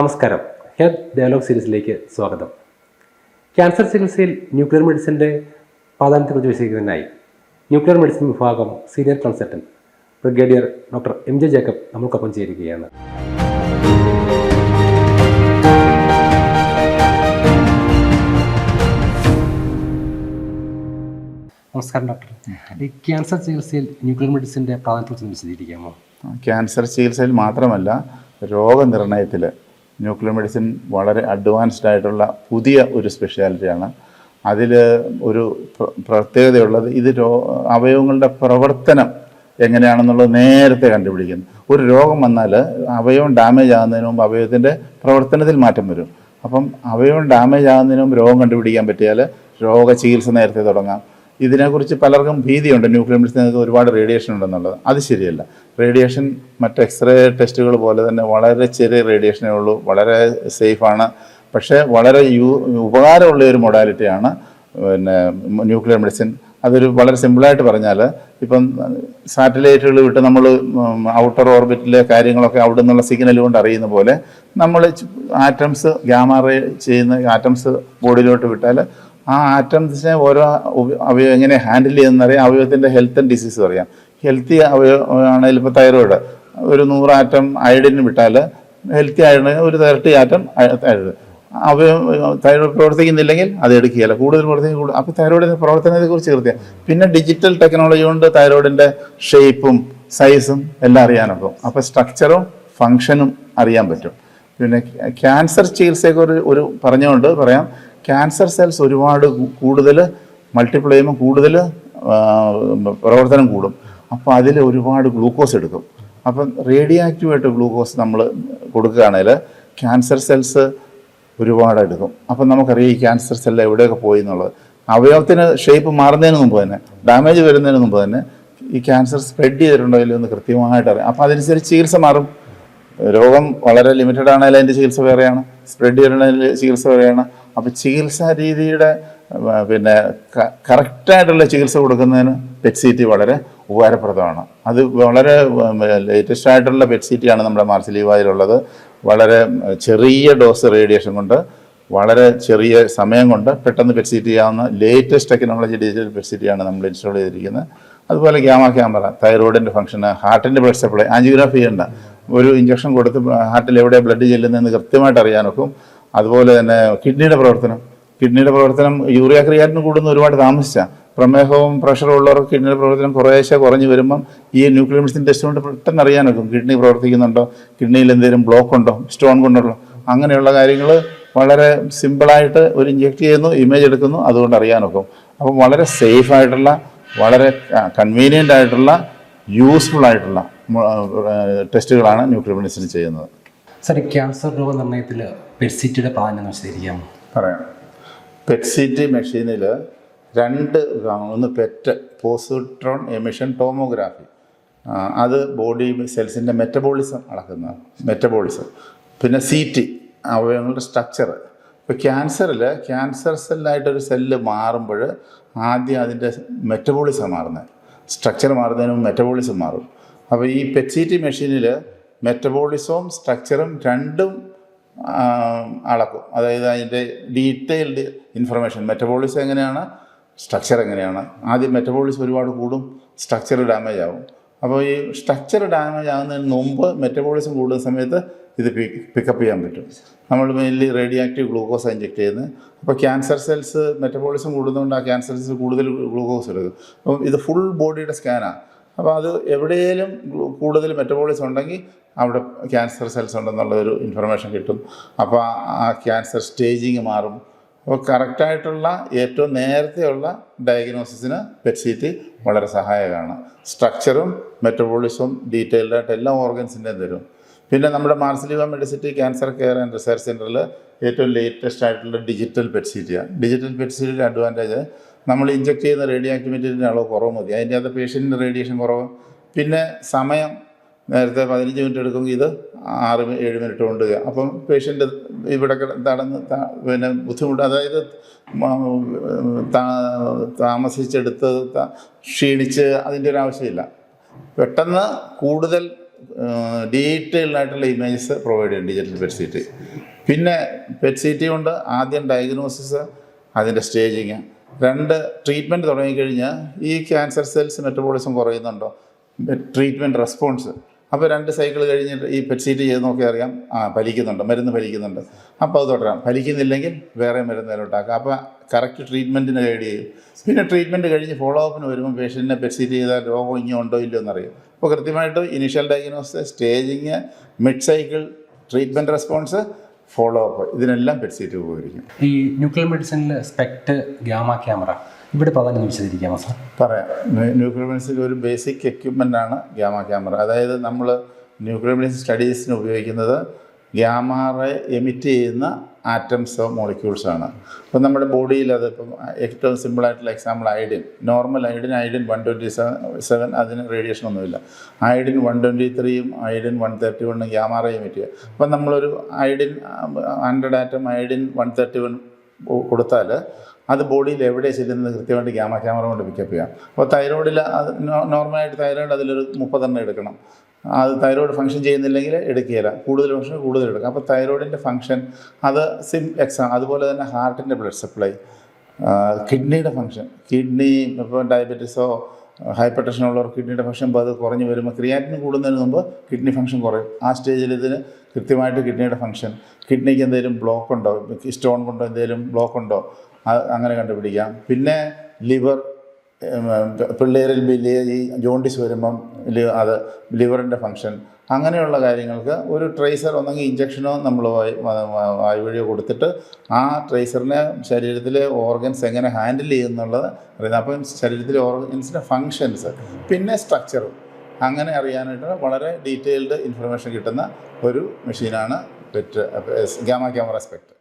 നമസ്കാരം. Health dialogue സീരീസിലേക്ക് സ്വാഗതം. Cancer ചികിത്സയിൽ ന്യൂക്ലിയർ മെഡിസിന്റെ പ്രാധാന്യത്തെക്കുറിച്ച് വിശദീകരിക്കുന്നതിനായി ന്യൂക്ലിയർ മെഡിസിൻ വിഭാഗം senior consultant brigadier doctor M J Jacob നമുക്കൊപ്പം ചേരുകയാണ്. നമസ്കാരം ഡോക്ടർ. ഈ ക്യാൻസർ ചികിത്സയിൽ ന്യൂക്ലിയർ മെഡിസിന്റെ പ്രാധാന്യത്തെക്കുറിച്ച് വിശദീകരിക്കാമോ ക്യാൻസർ ചികിത്സയിൽ മാത്രമല്ല രോഗനിർണയത്തിൽ ന്യൂക്ലിയർ മെഡിസിൻ വളരെ അഡ്വാൻസ്ഡ് ആയിട്ടുള്ള പുതിയ ഒരു സ്പെഷ്യാലിറ്റിയാണ് അതിൽ ഒരു പ്ര- പ്രത്യേകതയുള്ളത് ഇത് രോ അവയവങ്ങളുടെ പ്രവർത്തനം എങ്ങനെയാണെന്നുള്ളത് നേരത്തെ കണ്ടുപിടിക്കുന്നു. ഒരു രോഗം വന്നാൽ അവയവം ഡാമേജ് ആകുന്നതിന് മുമ്പ് അവയവത്തിന്റെ പ്രവർത്തനത്തിൽ മാറ്റം വരും. അപ്പം അവയവം ഡാമേജ് ആകുന്നതിന് മുമ്പ് രോഗം കണ്ടുപിടിക്കാൻ പറ്റിയാൽ രോഗ ചികിത്സ നേരത്തെ തുടങ്ങാം. ഇതിനെക്കുറിച്ച് പലർക്കും ഭീതിയുണ്ട്. ന്യൂക്ലിയർ മെഡിസിനൊക്കെ ഒരുപാട് റേഡിയേഷൻ ഉണ്ടെന്നുള്ളത്. അത് ശരിയല്ല. റേഡിയേഷൻ മറ്റ് എക്സ്റേ ടെസ്റ്റുകൾ പോലെ തന്നെ വളരെ ചെറിയ റേഡിയേഷനേ ഉള്ളൂ. വളരെ സേഫാണ്. പക്ഷേ വളരെ യു ഉപകാരമുള്ള ഒരു മൊഡാലിറ്റിയാണ് പിന്നെ ന്യൂക്ലിയർ മെഡിസിൻ. അതൊരു വളരെ സിമ്പിളായിട്ട് പറഞ്ഞാൽ ഇപ്പം സാറ്റലൈറ്റുകൾ വിട്ട് നമ്മൾ ഔട്ടർ ഓർബിറ്റിലെ കാര്യങ്ങളൊക്കെ അവിടെ നിന്നുള്ള സിഗ്നൽ കൊണ്ട് അറിയുന്ന പോലെ നമ്മൾ ആറ്റംസ് ഗ്യാമറേ ചെയ്യുന്ന ആറ്റംസ് ബോഡിയിലോട്ട് വിട്ടാൽ ആ ആറ്റംസിനെ ഓരോ അവയവം എങ്ങനെ ഹാൻഡിൽ ചെയ്യുന്നറിയാം അവയവത്തിന്റെ ഹെൽത്ത് ആൻഡ് ഡിസീസ് അറിയാം ഹെൽത്തി അവയവം ആണെങ്കിൽ ഇപ്പോൾ തൈറോയിഡ് ഒരു നൂറ് ആറ്റം അയഡിന് വിട്ടാൽ ഹെൽത്തി ആയഡിന് ഒരു തേർട്ടി ആറ്റം തൈറോയിഡ് അവയവം തൈറോയിഡ് പ്രവർത്തിക്കുന്നില്ലെങ്കിൽ അത് എടുക്കുകയില്ല. കൂടുതൽ പ്രവർത്തിക്കും കൂടുതൽ അപ്പോൾ തൈറോയിഡിന്റെ പ്രവർത്തനത്തെക്കുറിച്ച് കൃത്യം. പിന്നെ ഡിജിറ്റൽ ടെക്നോളജി കൊണ്ട് തൈറോയിഡിന്റെ ഷേപ്പും സൈസും എല്ലാം അറിയാനൊക്കും അപ്പോൾ സ്ട്രക്ചറും ഫങ്ഷനും അറിയാൻ പറ്റും. പിന്നെ ക്യാൻസർ ചികിത്സയൊക്കെ ഒരു ഒരു പറഞ്ഞുകൊണ്ട് പറയാം. ക്യാൻസർ സെൽസ് ഒരുപാട് കൂടുതൽ മൾട്ടിപ്ലൈ ചെയ്യുമ്പോൾ കൂടുതൽ പ്രവർത്തനം കൂടും. അപ്പോൾ അതിൽ ഒരുപാട് ഗ്ലൂക്കോസ് എടുക്കും. അപ്പം റേഡിയോ ആക്റ്റീവായിട്ട് ഗ്ലൂക്കോസ് നമ്മൾ കൊടുക്കുകയാണെങ്കിൽ ക്യാൻസർ സെൽസ് ഒരുപാട് എടുക്കും. അപ്പം നമുക്കറിയാം ഈ ക്യാൻസർ സെല്ല് എവിടെയൊക്കെ പോയി എന്നുള്ളത്. അവയവത്തിന് ഷേപ്പ് മാറുന്നതിന് മുമ്പ് തന്നെ ഡാമേജ് വരുന്നതിന് മുമ്പ് തന്നെ ഈ ക്യാൻസർ സ്പ്രെഡ് ചെയ്തിട്ടുണ്ടോ ഇല്ലയോ എന്ന് കൃത്യമായിട്ട് അറിയാം. അപ്പം അതനുസരിച്ച് ചികിത്സ മാറും. രോഗം വളരെ ലിമിറ്റഡ് ആണെങ്കിൽ അതിന്റെ ചികിത്സ വേറെയാണ്. സ്പ്രെഡ് ചെയ്തിട്ടുണ്ടെങ്കിൽ ചികിത്സ വേറെയാണ്. അപ്പോൾ ചികിത്സാ രീതിയുടെ പിന്നെ കറക്റ്റായിട്ടുള്ള ചികിത്സ കൊടുക്കുന്നതിന് പെറ്റ് സീറ്റ് വളരെ ഉപകാരപ്രദമാണ്. അത് വളരെ ലേറ്റസ്റ്റ് ആയിട്ടുള്ള പെറ്റ് സീറ്റിയാണ് നമ്മുടെ മാർസിലീവായിലുള്ളത്. വളരെ ചെറിയ ഡോസ് റേഡിയേഷൻ കൊണ്ട് വളരെ ചെറിയ സമയം കൊണ്ട് പെട്ടെന്ന് പെറ്റ് സീറ്റ് ചെയ്യാവുന്ന ലേറ്റസ്റ്റ് ടെക്നോളജി ഡിജിറ്റൽ പെറ്റ് സീറ്റിയാണ് നമ്മൾ ഇൻസ്റ്റാൾ ചെയ്തിരിക്കുന്നത്. അതുപോലെ ഗ്യാമ ക്യാമറ തൈറോയിഡിന്റെ ഫംഗ്ഷന് ഹാർട്ടിന്റെ ബ്ലഡ് സപ്ലൈ ആൻജിയോഗ്രാഫി ചെയ്യേണ്ട. ഒരു ഇഞ്ചക്ഷൻ കൊടുത്ത് ഹാർട്ടിൽ എവിടെ ബ്ലഡ് ചെല്ലുന്നതെന്ന് കൃത്യമായിട്ട് അറിയാനൊക്കും. അതുപോലെ തന്നെ കിഡ്നിയുടെ പ്രവർത്തനം. കിഡ്നിയുടെ പ്രവർത്തനം യൂറിയ ക്രിയാറ്റിന് കൂടുന്ന ഒരുപാട് താമസിച്ച. പ്രമേഹവും പ്രഷറും ഉള്ളവർക്ക് കിഡ്നിയുടെ പ്രവർത്തനം കുറേശ്ശെ കുറഞ്ഞു വരുമ്പം ഈ ന്യൂക്ലിയർ മെഡിസിൻ ടെസ്റ്റ് കൊണ്ട് പെട്ടെന്ന് അറിയാനൊക്കും കിഡ്നി പ്രവർത്തിക്കുന്നുണ്ടോ കിഡ്നിയിൽ എന്തെങ്കിലും ബ്ലോക്ക് ഉണ്ടോ സ്റ്റോൺ കൊണ്ടുള്ളോ അങ്ങനെയുള്ള കാര്യങ്ങൾ വളരെ സിമ്പിളായിട്ട് ഒരു ഇഞ്ചെക്ട് ചെയ്യുന്നു ഇമേജ് എടുക്കുന്നു അതുകൊണ്ട് അറിയാനൊക്കും. അപ്പം വളരെ സേഫ് ആയിട്ടുള്ള വളരെ കൺവീനിയന്റ് ആയിട്ടുള്ള യൂസ്ഫുൾ ആയിട്ടുള്ള ടെസ്റ്റുകളാണ് ന്യൂക്ലിയർ മെഡിസിൻ ചെയ്യുന്നത്. സാർ ക്യാൻസർ രോഗനിർണയത്തിൽ പെർസിറ്റിയുടെ പ്രാധാന്യം ശരിയാ. പറയാം. പെറ്റ്സിറ്റി മെഷീനിൽ രണ്ട് ഒന്ന് പെറ്റ് പോസിട്രോൺ എമിഷൻ ടോമോഗ്രാഫി. അത് ബോഡി സെൽസിന്റെ മെറ്റബോളിസം അളക്കുന്ന മെറ്റബോളിസം. പിന്നെ സി ടി അവയവങ്ങളുടെ സ്ട്രക്ചർ ഇപ്പോൾ ക്യാൻസറിൽ ക്യാൻസർ സെല്ലായിട്ടൊരു സെല്ല് മാറുമ്പോൾ ആദ്യം അതിന്റെ മെറ്റബോളിസം മാറുന്നത് സ്ട്രക്ചർ മാറുന്നതിന് മെറ്റബോളിസം മാറും. അപ്പോൾ ഈ പെറ്റ്സിറ്റി മെഷീനിൽ മെറ്റബോളിസവും സ്ട്രക്ചറും രണ്ടും അളക്കും. അതായത് അതിന്റെ ഡീറ്റെയിൽഡ് ഇൻഫർമേഷൻ. മെറ്റബോളിസം എങ്ങനെയാണ്? സ്ട്രക്ചർ എങ്ങനെയാണ്? ആദ്യം മെറ്റബോളിസം ഒരുപാട് കൂടും സ്ട്രക്ചർ ഡാമേജ് ആവും. അപ്പോൾ ഈ സ്ട്രക്ചർ ഡാമേജ് ആകുന്നതിന് മുമ്പ് മെറ്റബോളിസം കൂടുന്ന സമയത്ത് ഇത് പിക്കപ്പ് ചെയ്യാൻ പറ്റും. നമ്മൾ mainly radioactive glucose inject ചെയ്യുന്നത്. അപ്പോൾ ക്യാൻസർ സെൽസ് മെറ്റബോളിസം കൂടുന്നതുകൊണ്ട് ആ ക്യാൻസർ സെൽസ് കൂടുതൽ ഗ്ലൂക്കോസ് എടുക്കും. അപ്പം ഇത് ഫുൾ ബോഡിയുടെ സ്കാനാണ് അപ്പോൾ അത് എവിടെയെങ്കിലും കൂടുതൽ മെറ്റബോളിസം ഉണ്ടെങ്കിൽ അവിടെ ക്യാൻസർ സെൽസ് ഉണ്ടെന്നുള്ളൊരു ഇൻഫർമേഷൻ കിട്ടും. അപ്പോൾ ആ- ക്യാൻസർ സ്റ്റേജിങ് മാറും. അപ്പോൾ കറക്റ്റായിട്ടുള്ള ഏറ്റവും നേരത്തെയുള്ള ഡയഗ്നോസിസിന് പെറ്റ്സീറ്റ് വളരെ സഹായകമാണ്. സ്ട്രക്ചറും മെറ്റബോളിസവും ഡീറ്റെയിൽഡ് ആയിട്ട് എല്ലാ ഓർഗൻസിന്റെയും തരും. പിന്നെ നമ്മുടെ Marsleeva Medicity cancer care and research സെന്ററിൽ ഏറ്റവും ലേറ്റസ്റ്റ് ആയിട്ടുള്ള ഡിജിറ്റൽ പെറ്റ്സീറ്റിയാണ് ഡിജിറ്റൽ പെറ്റ്സീറ്റിന്റെ അഡ്വാന്റേജ് നമ്മൾ ഇഞ്ചെക്ട് ചെയ്യുന്ന റേഡിയോ ആക്ടിവിറ്റിന്റെ അളവ് കുറവ് മതി. അതിന്റെ അകത്ത് പേഷ്യന്റിന്റെ റേഡിയേഷൻ കുറവ്. പിന്നെ സമയം നേരത്തെ പതിനഞ്ച് മിനിറ്റ് എടുക്കുമെങ്കിൽ ഇത് ആറ് ഏഴ് മിനിറ്റ് കൊണ്ട് അപ്പം പേഷ്യന്റ് ഇവിടെ തടന്ന് പിന്നെ ബുദ്ധിമുട്ട് അതായത് താമസിച്ചെടുത്ത് ക്ഷീണിച്ച് അതിന്റെ ഒരു ആവശ്യമില്ല. പെട്ടെന്ന് കൂടുതൽ ഡീറ്റെയിൽഡ് ആയിട്ടുള്ള ഇമേജസ് പ്രൊവൈഡ് ചെയ്യും ഡിജിറ്റൽ പെറ്റ് സീറ്റ് പിന്നെ പെറ്റ് സീറ്റി കൊണ്ട് ആദ്യം ഡയഗ്നോസിസ് അതിന്റെ സ്റ്റേജിങ് രണ്ട് ട്രീറ്റ്മെന്റ് തുടങ്ങിക്കഴിഞ്ഞാൽ ഈ ക്യാൻസർ സെൽസ് മെറ്റബോളിസം കുറയുന്നുണ്ടോ? ട്രീറ്റ്മെന്റ് റെസ്പോൺസ് അപ്പോൾ രണ്ട് സൈക്കിൾ കഴിഞ്ഞിട്ട് ഈ പെറ്റ് സീറ്റ് ചെയ്ത് നോക്കി അറിയാം? ആ ഫലിക്കുന്നുണ്ട്. മരുന്ന് ഫലിക്കുന്നുണ്ട്. അപ്പോൾ അത് തുടരാം. ഫലിക്കുന്നില്ലെങ്കിൽ വേറെ മരുന്ന് അതിലോട്ടാക്കാം അപ്പോൾ കറക്റ്റ് ട്രീറ്റ്മെന്റിന് ഗൈഡ് ചെയ്യും. പിന്നെ ട്രീറ്റ്മെന്റ് കഴിഞ്ഞ് ഫോളോ അപ്പിന് വരുമ്പോൾ പേഷ്യന്റിനെ പെറ്റ് സീറ്റ് ചെയ്താൽ രോഗം ഇനി ഉണ്ടോ ഇല്ലയോ എന്നറിയും. അപ്പോൾ കൃത്യമായിട്ട് initial diagnose staging mid cycle treatment response follow up ഇതിനെല്ലാം പെഡ്സീറ്റ് സീറ്റ് ഉപകരിക്കും ഈ ന്യൂക്ലിയർ മെഡിസിനിൽ സ്പെക്ട് ഗ്യാമ ക്യാമറ ഇവിടെ പ്രാധാന്യം വിശദീകരിക്കാമോ സാർ പറയാം. ന്യൂക്ലിയർ മെഡിസിൻ ഒരു ബേസിക് എക്യുപ്മെന്റ് ആണ് ഗ്യാമ ക്യാമറ അതായത് നമ്മൾ ന്യൂക്ലിയർ മെഡിസിൻ സ്റ്റഡീസിന് ഉപയോഗിക്കുന്നത് ഗ്യാമാറെ എമിറ്റ് ചെയ്യുന്ന ആറ്റംസോ മോളിക്യൂൾസ് ആണ്. അപ്പം നമ്മുടെ ബോഡിയിൽ അത് ഇപ്പം ഏറ്റവും സിമ്പിളായിട്ടുള്ള example iodine normal iodine iodine one twenty seven seven അതിന് റേഡിയേഷൻ ഒന്നുമില്ല. അയഡിൻ വൺ ട്വന്റി ത്രീയും അയഡിൻ വൺ തേർട്ടി വണ്ണും ഗ്യാമാറയും പറ്റുക അപ്പം നമ്മളൊരു iodine hundred atom iodine one thirty one കൊടുത്താൽ അത് ബോഡിയിൽ എവിടെ ചെല്ലുന്നത് കൃത്യമായിട്ട് ഗ്യാമ ക്യാമറ കൊണ്ട് പിക്കപ്പ് ചെയ്യാം. അപ്പോൾ തൈറോയിഡിൽ അത് നോർമലായിട്ട് തൈറോയിഡ് അതിലൊരു മുപ്പതെണ്ണം എടുക്കണം. അത് തൈറോയിഡ് ഫംഗ്ഷൻ ചെയ്യുന്നില്ലെങ്കിൽ എടുക്കുകയില്ല. കൂടുതൽ ഫംഗ്ഷൻ കൂടുതൽ എടുക്കാം. അപ്പോൾ തൈറോയിഡിന്റെ ഫംഗ്ഷൻ അത് സിം എക്സാം അതുപോലെ തന്നെ ഹാർട്ടിന്റെ ബ്ലഡ് സപ്ലൈ കിഡ്നിയുടെ ഫംഗ്ഷൻ കിഡ്നി ഇപ്പോൾ ഡയബറ്റീസോ ഹൈപ്പർ ടെൻഷൻ ഉള്ളവർ കിഡ്നിയുടെ ഫംഗ്ഷൻ അത് കുറഞ്ഞ് വരുമ്പോൾ ക്രിയാറ്റിന് കൂടുന്നതിന് മുമ്പ് കിഡ്നി ഫംഗ്ഷൻ കുറയും. ആ സ്റ്റേജിൽ ഇതിന് കൃത്യമായിട്ട് കിഡ്നിയുടെ ഫംഗ്ഷൻ കിഡ്നിക്ക് എന്തെങ്കിലും ബ്ലോക്ക് ഉണ്ടോ? സ്റ്റോൺ കൊണ്ടോ എന്തെങ്കിലും ബ്ലോക്ക് ഉണ്ടോ? അങ്ങനെ കണ്ടുപിടിക്കാം. പിന്നെ ലിവർ പിള്ളേരിൽ വലിയ ഈ ജോണ്ടിസ് വരുമ്പം അത് ലിവറിന്റെ ഫങ്ഷൻ അങ്ങനെയുള്ള കാര്യങ്ങൾക്ക് ഒരു ട്രേസർ ഒന്നെങ്കിൽ ഇഞ്ചക്ഷനോ നമ്മൾ വായു വഴിയോ കൊടുത്തിട്ട് ആ ട്രേസറിനെ ശരീരത്തിലെ ഓർഗൻസ് എങ്ങനെ ഹാൻഡിൽ ചെയ്യുന്നുള്ളത് അറിയുന്നത്. അപ്പം ശരീരത്തിലെ ഓർഗൻസിന്റെ ഫങ്ഷൻസ് പിന്നെ സ്ട്രക്ചറും അങ്ങനെ അറിയാനായിട്ട് വളരെ ഡീറ്റെയിൽഡ് ഇൻഫർമേഷൻ കിട്ടുന്ന ഒരു മെഷീനാണ് പെറ്റ് ഗാമ ക്യാമറ സ്പെക്ട്.